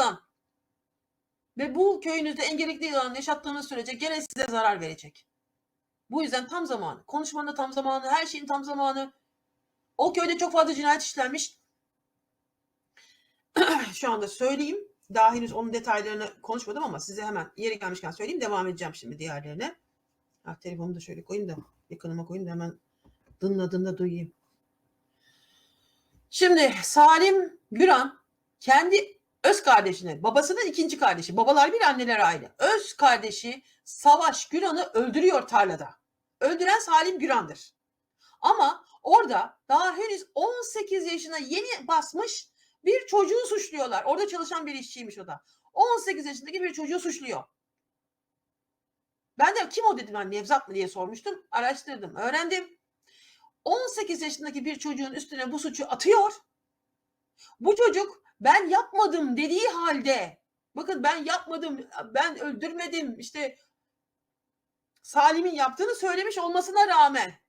yılan. Ve bu köyünüzde engelikli yılan yaşattığınız sürece gene size zarar verecek. Bu yüzden tam zamanı. Konuşmanın tam zamanı, her şeyin tam zamanı. O köyde çok fazla cinayet işlenmiş. Şu anda söyleyeyim. Daha henüz onun detaylarını konuşmadım ama size hemen yeri gelmişken söyleyeyim. Devam edeceğim şimdi diğerlerine. Ha, telefonumu da şöyle koyayım da yakınıma koyayım da hemen dınladığında duyayım. Şimdi Salim Güran kendi öz kardeşini, babasının ikinci kardeşi, babalar bir anneler aynı. Öz kardeşi Savaş Güran'ı öldürüyor tarlada. Öldüren Salim Güran'dır. Ama orada daha henüz 18 yaşına yeni basmış bir çocuğu suçluyorlar. Orada çalışan bir işçiymiş o da. 18 yaşındaki bir çocuğu suçluyor. Ben de kim o dedim ben Nevzat mı diye sormuştum. Araştırdım, öğrendim. 18 yaşındaki bir çocuğun üstüne bu suçu atıyor. Bu çocuk ben yapmadım dediği halde bakın ben yapmadım, ben öldürmedim işte Salim'in yaptığını söylemiş olmasına rağmen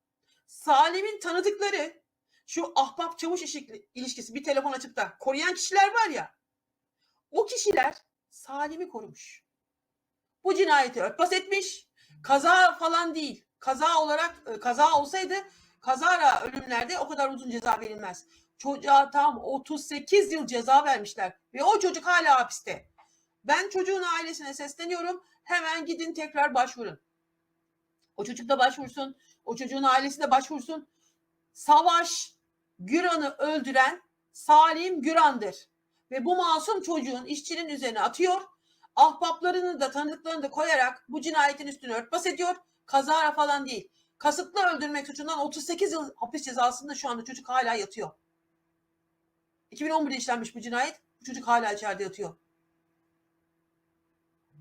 Salim'in tanıdıkları şu ahbap çavuş ilişkisi bir telefon açıp da koruyan kişiler var ya o kişiler Salim'i korumuş. Bu cinayeti örtbas etmiş. Kaza falan değil. Kaza olarak e, kaza olsaydı kazara ölümlerde o kadar uzun ceza verilmez. Çocuğa tam 38 yıl ceza vermişler ve o çocuk hala hapiste. Ben çocuğun ailesine sesleniyorum. Hemen gidin tekrar başvurun. O çocuk da başvursun. O çocuğun ailesi de başvursun. Savaş Güran'ı öldüren Salim Güran'dır. Ve bu masum çocuğun işçinin üzerine atıyor. Ahbaplarını da tanıdıklarını da koyarak bu cinayetin üstünü örtbas ediyor. Kazara falan değil. Kasıtlı öldürmek suçundan 38 yıl hapis cezasında şu anda çocuk hala yatıyor. 2011'de işlenmiş bu cinayet. Bu çocuk hala içeride yatıyor.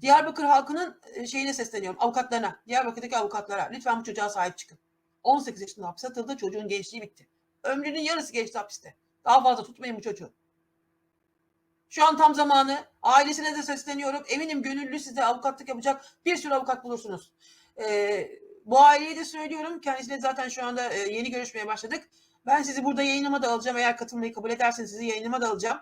Diyarbakır halkının e, şeyine sesleniyorum. Avukatlarına. Diyarbakır'daki avukatlara. Lütfen bu çocuğa sahip çıkın. 18 yaşında hapse atıldı. Çocuğun gençliği bitti. Ömrünün yarısı geçti hapiste. Daha fazla tutmayın bu çocuğu. Şu an tam zamanı. Ailesine de sesleniyorum. Eminim gönüllü size avukatlık yapacak bir sürü avukat bulursunuz. Ee, bu aileye de söylüyorum. Kendisiyle zaten şu anda e, yeni görüşmeye başladık. Ben sizi burada yayınıma da alacağım. Eğer katılmayı kabul ederseniz sizi yayınıma da alacağım.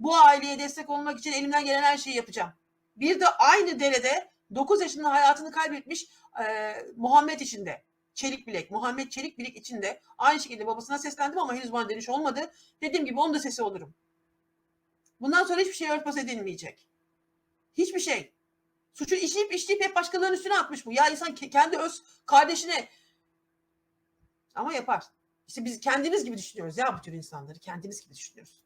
Bu aileye destek olmak için elimden gelen her şeyi yapacağım. Bir de aynı derede 9 yaşında hayatını kaybetmiş e, Muhammed içinde. Çelik Bilek, Muhammed Çelik Bilek içinde. Aynı şekilde babasına seslendim ama henüz bana dönüş olmadı. Dediğim gibi onun da sesi olurum. Bundan sonra hiçbir şey örtbas edilmeyecek. Hiçbir şey. Suçu işleyip işleyip hep başkalarının üstüne atmış bu. Ya insan ke- kendi öz kardeşine ama yapar. İşte biz kendimiz gibi düşünüyoruz ya bu tür insanları. Kendimiz gibi düşünüyoruz.